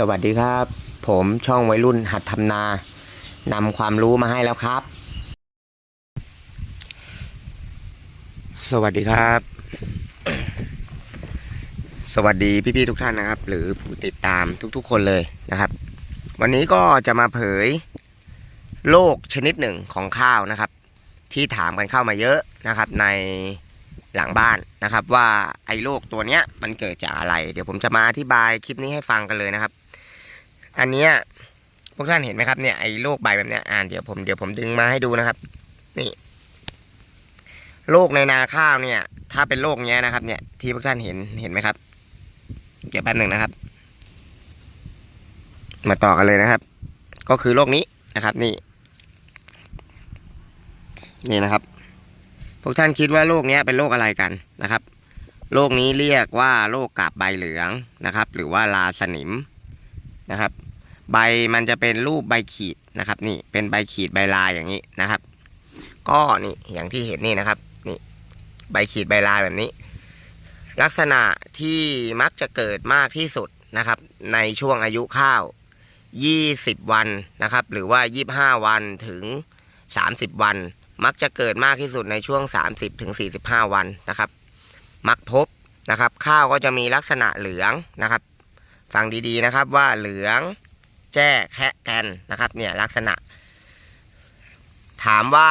สวัสดีครับ ผมช่องวัยรุ่นหัดทำนานำความรู้มาให้แล้วครับ สวัสดีครับ สวัสดีพี่ๆทุกท่านนะครับ หรือผู้ติดตามทุกๆ คนเลยนะครับ วันนี้ก็จะมาเผยโรคชนิดหนึ่งของข้าวนะครับ ที่ถามกันเข้ามาเยอะนะครับ ในหลังบ้านนะครับว่าไอ้โรคตัวเนี้ยมันเกิดจากอะไร เดี๋ยวผมจะมาอธิบายคลิปนี้ให้ฟังกันเลยนะครับ อันเนี้ยพวกท่านเห็นไหมครับเนี่ยไอ้โรคใบแบบเนี้ยอ่านเดี๋ยวผมเดี๋ยวผมดึงมาให้ดูนะครับ นี่โรคในนาข้าวเนี่ย ถ้าเป็นโรคเนี้ยนะครับ เนี่ย ที่พวกท่านเห็นเห็นไหมครับเดี๋ยวแป๊บหนึ่งนะครับ มาต่อกันเลยนะครับ ก็คือโรคนี้นะครับ นี่ นี่นะครับ พวกท่านคิดว่าโรคเนี้ยเป็นโรคอะไรกันนะครับโรคนี้เรียกว่าโรคกาบใบเหลืองนะครับ หรือว่าลาสนิมนะครับ ใบมันจะเป็นรูปใบขีดนะครับ นี่เป็นใบขีดใบลายอย่างนี้นะครับ ก็นี่อย่างที่เห็นนี่นะครับ นี่ใบขีดใบลายแบบนี้ ลักษณะที่มักจะเกิดมากที่สุดนะครับ ในช่วงอายุข้าว 20 วันนะครับ หรือว่า 25 วันถึง 30 วัน มักจะเกิดมากที่สุดในช่วง 30ถึง45 วันนะครับ มักพบนะครับ ข้าวก็จะมีลักษณะเหลืองนะครับ ฟังดีๆนะครับว่าเหลือง แจ้แคะแกนนะครับเนี่ยลักษณะ ถามว่า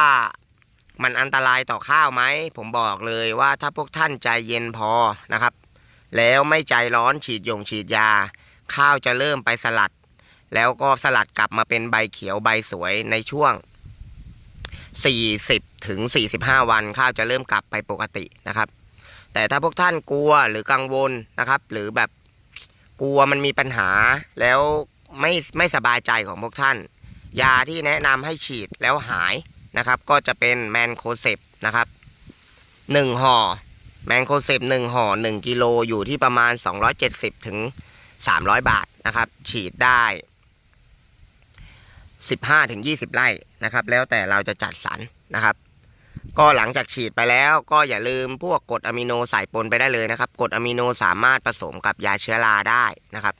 มันอันตรายต่อข้าวไหม ผมบอกเลยว่าถ้าพวกท่านใจเย็นพอนะครับ แล้วไม่ใจร้อนฉีดยงฉีดยา ข้าวจะเริ่มไปสลัด แล้วก็สลัดกลับมาเป็นใบเขียวใบสวยในช่วง 40ถึง45 วัน ข้าวจะเริ่มกลับไปปกตินะครับ แต่ถ้าพวกท่านกลัวหรือกังวลนะครับ หรือแบบกลัวมันมีปัญหาแล้ว ไม่ไม่สบายใจของพวกท่าน ยาที่แนะนำให้ฉีดแล้วหายนะครับ ก็จะเป็นแมนโคเซปนะครับหนึ่งห่อแมนโคเซปหนึ่งห่อหนึ่งกิโลอยู่ที่ประมาณ 270 ถึง 300 บาทนะครับ ฉีดได้ 15 ถึง 20 ไร่นะครับ แล้วแต่เราจะจัดสรรนะครับ ก็หลังจากฉีดไปแล้วก็อย่าลืมพวกกรดอะมิโนใส่ปนไปได้เลยนะครับกรดอะมิโนสามารถผสมกับยาเชื้อราได้นะครับ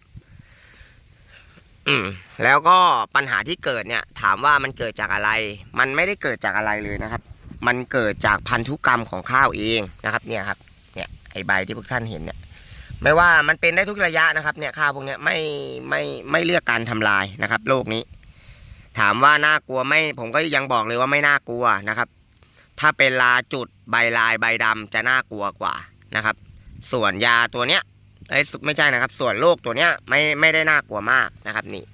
อืมแล้วก็ปัญหาที่เกิดเนี่ย ถามว่ามันเกิดจากอะไร มันไม่ได้เกิดจากอะไรเลยนะครับ มันเกิดจากพันธุกรรมของข้าวเองนะครับ เนี่ยครับ เนี่ยไอใบที่พวกท่านเห็นเนี่ย ไม่ว่ามันเป็นได้ทุกระยะนะครับ เนี่ยข้าวพวกเนี้ยไม่ไม่ไม่เลือกการทำลายนะครับโรคนี้ ถามว่าน่ากลัวไหม่ผมก็ยังบอกเลยว่าไม่น่ากลัวนะครับ ถ้าเป็นลาจุดใบลายใบดำจะน่ากลัวกว่านะครับ ส่วนยาตัวเนี้ย ไอ้ยไม่ใช่นะครับ ส่วนโรคตัวเนี้ยไม่ไม่ได้น่ากลัวมากนะครับ นี่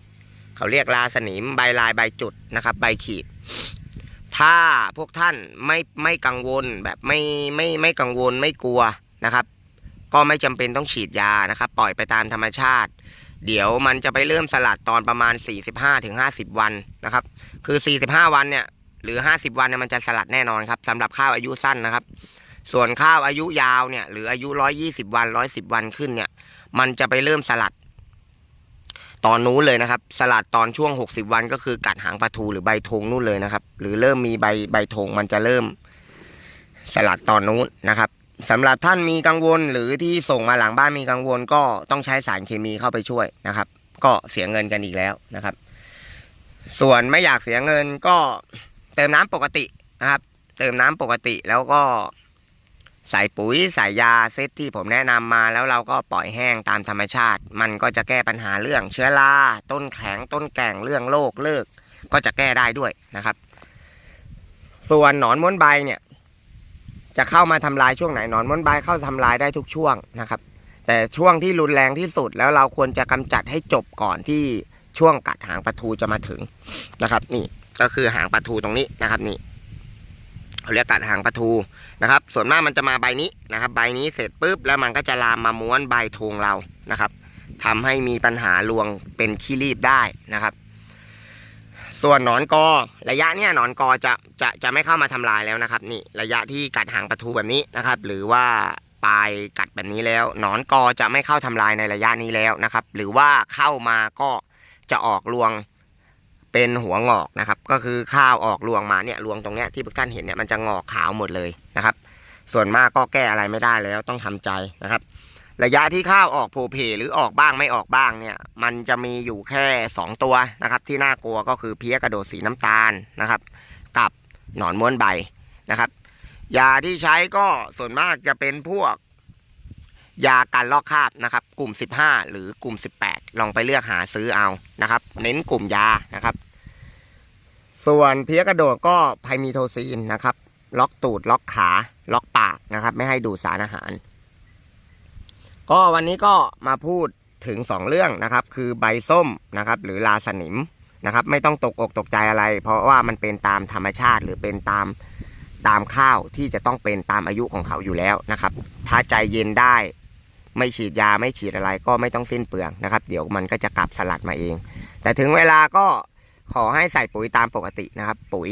เขาเรียกลาสนิมใบลายใบจุดนะครับ ใบขีด ถ้าพวกท่านไม่ไม่กังวลแบบไม่ไม่ไม่กังวลไม่กลัวนะครับ ก็ไม่จำเป็นต้องฉีดยานะครับ ปล่อยไปตามธรรมชาติ เดี๋ยวมันจะไปเริ่มสลัดตอนประมาณ 45-50 วันนะครับ คือ 45 วันเนี่ยหรือ 50 วันเนี่ยมันจะสลัดแน่นอนครับสำหรับข้าวอายุสั้นนะครับ ส่วนข้าวอายุยาวเนี่ยหรืออายุ120วัน110วันขึ้นเนี่ย มันจะไปเริ่มสลัด ตอนนู้นเลยนะครับ สลัดตอนช่วง60วันก็คือกัดหางปลาทูหรือใบธงนู่นเลยนะครับ หรือเริ่มมีใบใบธงมันจะเริ่มสลัดตอนนู้นนะครับสำหรับท่านมีกังวลหรือที่ส่งมาหลังบ้านมีกังวล ก็ต้องใช้สารเคมีเข้าไปช่วยนะครับ ก็เสียเงินกันอีกแล้วนะครับ ส่วนไม่อยากเสียเงินก็เติมน้ำปกตินะครับ เติมน้ำปกติแล้วก็ ใส่ปุ๋ยใส่ยาเซตที่ผมแนะนำมาแล้วเราก็ปล่อยแห้งตามธรรมชาติ มันก็จะแก้ปัญหาเรื่องเชื้อราต้นแข็งต้นแก่งเรื่องโรคเลิก ก็จะแก้ได้ด้วยนะครับ ส่วนหนอนม้วนใบเนี่ย จะเข้ามาทำลายช่วงไหนหนอนม้วนใบเข้าทำลายได้ทุกช่วงนะครับ แต่ช่วงที่รุนแรงที่สุดแล้วเราควรจะกำจัดให้จบก่อนที่ช่วงกัดหางปลาทูจะมาถึงนะครับ นี่ก็คือหางปลาทูตรงนี้นะครับนี่ เขาเรียกกัดหางปลาทูนะครับ ส่วนมากมันจะมาใบนี้นะครับ ใบนี้เสร็จปุ๊บแล้วมันก็จะลามมาม้วนใบธงเรานะครับทำให้มีปัญหารวงเป็นขี้รีบได้นะครับ ส่วนหนอนกอระยะเนี้ยหนอนกอจะจะจะไม่เข้ามาทำลายแล้วนะครับ นี่ระยะที่กัดหางปลาทูแบบนี้นะครับ หรือว่าปลายกัดแบบนี้แล้ว หนอนกอจะไม่เข้าทำลายในระยะนี้แล้วนะครับ หรือว่าเข้ามาก็จะออกรวง เป็นหัวงอกนะครับ ก็คือข้าวออกรวงมาเนี่ยรวงตรงเนี้ยที่พวกท่านเห็นเนี่ยมันจะงอกขาวหมดเลยนะครับ ส่วนมากก็แก้อะไรไม่ได้แล้วต้องทำใจนะครับ ระยะที่ข้าวออกโผเพหรือออกบ้างไม่ออกบ้างเนี่ย มันจะมีอยู่แค่ 2 ตัวนะครับ ที่น่ากลัวก็คือเพี้ยกระโดดสีน้ำตาลนะครับ กับหนอนม้วนใบนะครับยาที่ใช้ก็ส่วนมากจะเป็นพวก ยาการลอกคราบนะครับ กลุ่ม 15 หรือกลุ่ม 18 ลองไปเลือกหาซื้อเอานะครับ เน้นกลุ่มยานะครับ ส่วนเพี้ยกระโดดก็ไพมีโทซีนนะครับ ล็อกตูดล็อกขาล็อกปากนะครับ ไม่ให้ดูดสารอาหาร ก็วันนี้ก็มาพูดถึง 2 เรื่องนะครับ คือใบส้มนะครับ หรือลาสนิมนะครับ ไม่ต้องตกอกตกใจอะไร เพราะว่ามันเป็นตามธรรมชาติหรือเป็นตามตามข้าวที่จะต้องเป็นตามอายุของเขาอยู่แล้วนะครับ ถ้าใจเย็นได้ ไม่ฉีดยาไม่ฉีดอะไรก็ไม่ต้องสิ้นเปลืองนะครับ เดี๋ยวมันก็จะกลับสลัดมาเอง แต่ถึงเวลาก็ขอให้ใส่ปุ๋ยตามปกตินะครับ ปุ๋ย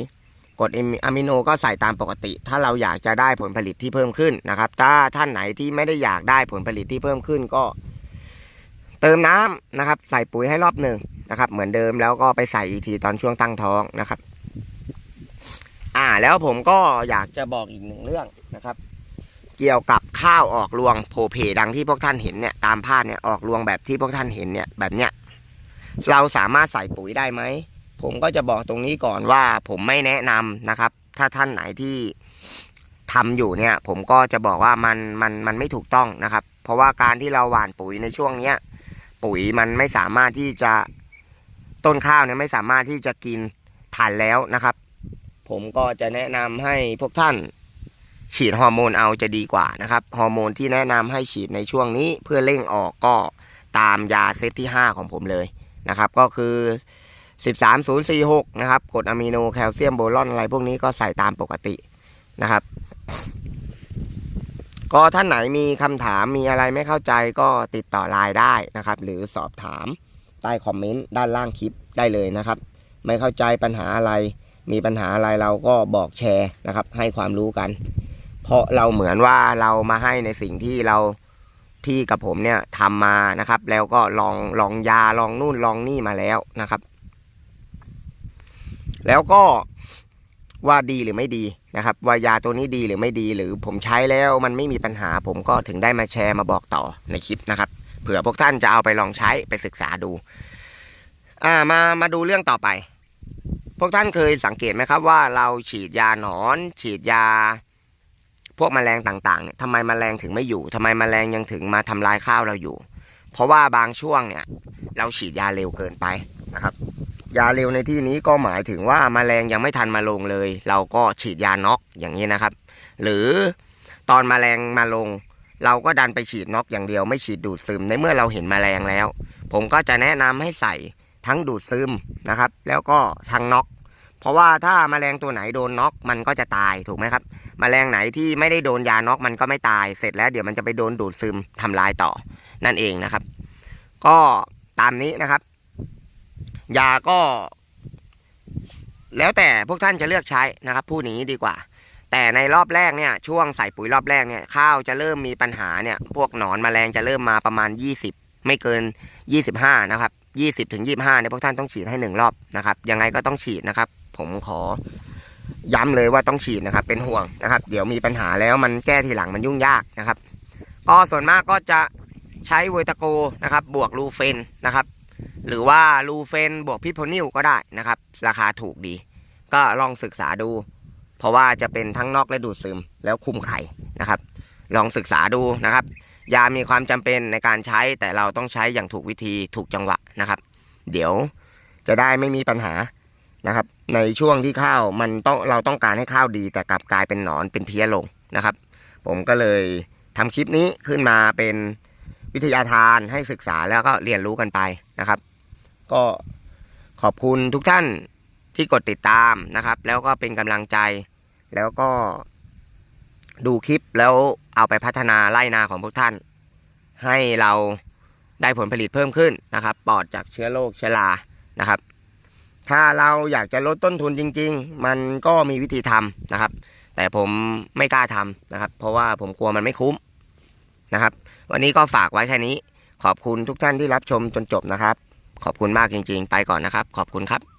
กรดอะมิโนก็ใส่ตามปกติ ถ้าเราอยากจะได้ผลผลิตที่เพิ่มขึ้นนะครับ ถ้าท่านไหนที่ไม่ได้อยากได้ผลผลิตที่เพิ่มขึ้นก็ เติมน้ำนะครับ ใส่ปุ๋ยให้รอบหนึ่งนะครับ เหมือนเดิมแล้วก็ไปใส่อีกทีตอนช่วงตั้งท้องนะครับ อ่าแล้วผมก็อยากจะบอกอีกหนึ่งเรื่องนะครับ เกี่ยวกับข้าวออกรวงโผเพดังที่พวกท่านเห็นเนี่ยตามภาพเนี่ยออกรวงแบบที่พวกท่านเห็นเนี่ยแบบเนี้ยเราสามารถใส่ปุ๋ยได้ไหม ผมก็จะบอกตรงนี้ก่อนว่าผมไม่แนะนำนะครับ ถ้าท่านไหนที่ทำอยู่เนี่ย ผมก็จะบอกว่ามันมันมันไม่ถูกต้องนะครับ เพราะว่าการที่เราหว่านปุ๋ยในช่วงเนี้ยปุ๋ยมันไม่สามารถที่จะต้นข้าวเนี่ยไม่สามารถที่จะกินทันแล้วนะครับ ผมก็จะแนะนำให้พวกท่าน ฉีดฮอร์โมนเอาจะดีกว่านะครับฮอร์โมนที่แนะนำให้ฉีดในช่วงนี้เพื่อเร่งออกก็ตามยาเซตที่ 5 ของผมเลยนะครับ ก็คือ 13046 นะครับกรดอะมิโนแคลเซียมโบรอนอะไรพวกนี้ก็ใส่ตามปกตินะครับ ก็ท่านไหนมีคำถามมีอะไรไม่เข้าใจก็ติดต่อไลน์ได้นะครับ หรือสอบถามใต้คอมเมนต์ด้านล่างคลิปได้เลยนะครับ ไม่เข้าใจปัญหาอะไร มีปัญหาอะไรเราก็บอกแชร์นะครับ ให้ความรู้กัน เพราะเราเหมือนว่าเรามาให้ในสิ่งที่เราที่กับผมเนี่ยทำมานะครับ แล้วก็ลองลองยาลองนู่นลองนี่มาแล้วนะครับ แล้วก็ว่าดีหรือไม่ดีนะครับ ว่ายาตัวนี้ดีหรือไม่ดี หรือผมใช้แล้วมันไม่มีปัญหา ผมก็ถึงได้มาแชร์มาบอกต่อในคลิปนะครับ เผื่อพวกท่านจะเอาไปลองใช้ไปศึกษาดู อ่ามามาดูเรื่องต่อไป พวกท่านเคยสังเกตไหมครับว่าเราฉีดยาหนอน ฉีดยา พวกแมลงต่างๆเนี่ยทำไมแมลงถึงไม่อยู่ทำไมแมลงยังถึงมาทำลายข้าวเราอยู่ เพราะว่าบางช่วงเนี่ย เราฉีดยาเร็วเกินไปนะครับ ยาเร็วในที่นี้ก็หมายถึงว่าแมลงยังไม่ทันมาลงเลย เราก็ฉีดยาน็อกอย่างนี้นะครับ หรือตอนแมลงมาลง เราก็ดันไปฉีดน็อกอย่างเดียวไม่ฉีดดูดซึมในเมื่อเราเห็นแมลงแล้ว ผมก็จะแนะนำให้ใส่ทั้งดูดซึมนะครับ แล้วก็ทั้งน็อกเพราะว่าถ้าแมลงตัวไหนโดนน็อกมันก็จะตายถูกไหมครับ แมลงไหนที่ไม่ได้โดนยาน็อกมันก็ไม่ตายเสร็จแล้วเดี๋ยวมันจะไปโดนดูดซึมทำลายต่อนั่นเองนะครับ ก็ตามนี้นะครับ ยาก็ แล้วแต่พวกท่านจะเลือกใช้นะครับพูดอย่างนี้ดีกว่า แต่ในรอบแรกเนี่ยช่วงใส่ปุ๋ยรอบแรกเนี่ยข้าวจะเริ่มมีปัญหาเนี่ย พวกหนอนแมลงจะเริ่มมาประมาณ 20 ไม่เกิน 25 นะครับ 20ถึง25เนี่ยพวกท่านต้องฉีดให้หนึ่งรอบนะครับยังไงก็ต้องฉีดนะครับ ผมขอ ย้ำเลยว่าต้องฉีดนะครับ เป็นห่วงนะครับ เดี๋ยวมีปัญหาแล้วมันแก้ทีหลังมันยุ่งยากนะครับก็ส่วนมากก็จะใช้เวตาโกนะครับ บวกลูเฟนนะครับ หรือว่าลูเฟนบวกพิโพนิลก็ได้นะครับ ราคาถูกดี ก็ลองศึกษาดู เพราะว่าจะเป็นทั้งนอกและดูดซึมแล้วคุมไข่นะครับ ลองศึกษาดูนะครับ ยามีความจำเป็นในการใช้แต่เราต้องใช้อย่างถูกวิธีถูกจังหวะนะครับ เดี๋ยวจะได้ไม่มีปัญหานะครับ ในช่วงที่ข้าวมันต้องเราต้องการให้ข้าวดี แต่กลับกลายเป็นหนอนเป็นเพี้ยลงนะครับ ผมก็เลยทำคลิปนี้ขึ้นมาเป็นวิทยาทานให้ศึกษาแล้วก็เรียนรู้กันไปนะครับ ก็ขอบคุณทุกท่านที่กดติดตามนะครับ แล้วก็เป็นกำลังใจแล้วก็ดูคลิปแล้วเอาไปพัฒนาไร่นาของพวกท่าน ให้เราได้ผลผลิตเพิ่มขึ้นนะครับ ปลอดจากเชื้อโรคเชื้อรานะครับ ถ้าเราอยากจะลดต้นทุนจริง ๆ มันก็มีวิธีทำนะครับ แต่ผมไม่กล้าทำนะครับ เพราะว่าผมกลัวมันไม่คุ้มนะครับ วันนี้ก็ฝากไว้แค่นี้ ขอบคุณทุกท่านที่รับชมจนจบนะครับ ขอบคุณมากจริง ๆ ไปก่อนนะครับ ขอบคุณครับ